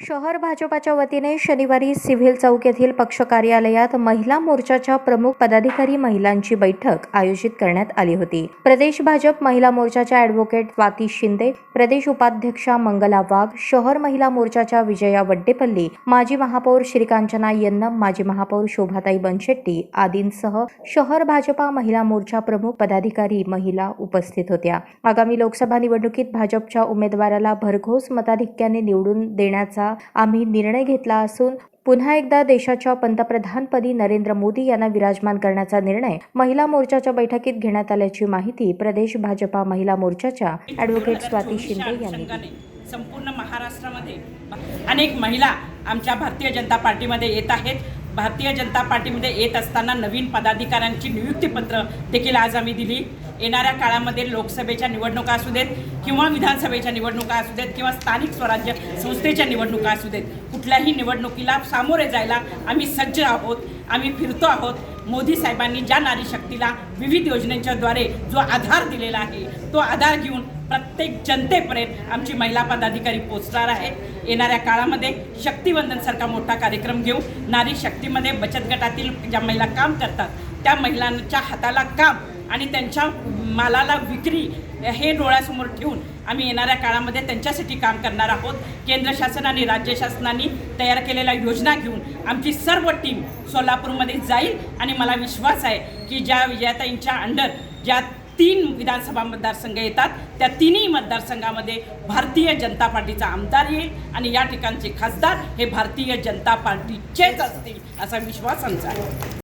शहर भाजपाच्या वतीने शनिवारी सिव्हिल चौक येथील पक्ष कार्यालयात महिला मोर्चाच्या प्रमुख पदाधिकारी महिलांची बैठक आयोजित करण्यात आली होती. प्रदेश भाजप महिला मोर्चाच्या ॲडव्होकेट स्वाती शिंदे प्रदेश उपाध्यक्षा मंगला वाघ शहर महिला मोर्चाच्या विजया वड्डेपल्ली माजी महापौर श्रीकांचना यन्नम माजी महापौर शोभाताई बनशेट्टी आदींसह शहर भाजपा महिला मोर्चा प्रमुख पदाधिकारी महिला उपस्थित होत्या. आगामी लोकसभा निवडणुकीत भाजपच्या उमेदवाराला भरघोस मताधिक्याने निवडून देण्याचा आम्ही निर्णय घेतला असून पुन्हा एकदा देशाच्या पंतप्रधानपदी नरेंद्र मोदी यांना विराजमान करण्याचा निर्णय महिला मोर्चाच्या बैठकीत घेण्यात आल्याची माहिती प्रदेश भाजपा महिला मोर्चाच्या ॲडव्होकेट स्वाती शिंदे यांनी संपूर्ण महाराष्ट्रामध्ये अनेक महिला आमच्या भारतीय जनता पार्टीमध्ये येत आहेत. भारतीय जनता पार्टीमध्ये येत असताना नवीन पदाधिकाऱ्यांची नियुक्तीपत्र देखील आज आम्ही दिली. येणाऱ्या काळामध्ये लोकसभेच्या निवडणुका असू देत किंवा विधानसभेच्या निवडणुका असू देत किंवा स्थानिक स्वराज्य संस्थेच्या निवडणुका असू देत कुठल्याही निवडणुकीला सामोरे जायला आम्ही सज्ज आहोत. आम्ही फिरतो आहोत. मोदी साहेबांनी ज्या नारी शक्तीला विविध योजनांच्याद्वारे जो आधार दिलेला आहे तो आधार घेऊन प्रत्येक जनतेपर्यंत आमची महिला पदाधिकारी पोचणार आहे. येणाऱ्या काळामध्ये शक्तिवंदनसारखा मोठा कार्यक्रम घेऊ नारी शक्तीमध्ये बचत गटातील ज्या महिला काम करतात त्या महिलांच्या हाताला काम आणि त्यांच्या मालाला विक्री हे डोळ्यासमोर ठेवून आम्ही येणाऱ्या काळामध्ये त्यांच्यासाठी काम करणार आहोत. केंद्र शासन आणि राज्य शासनाने तयार केलेल्या योजना घेऊन आमची सर्व टीम सोलापूरमध्ये जाईल. आणि मला विश्वास आहे की ज्या विजयाताईंच्या अंडर ज्या तीन विधानसभा मतदारसंघ येतात. त्या तिन्ही मतदारसंघामध्ये भारतीय जनता पार्टीचा आमदार येईल आणि या ठिकाणचे खासदार हे भारतीय जनता पार्टीचेच असतील असा विश्वास आमचा आहे.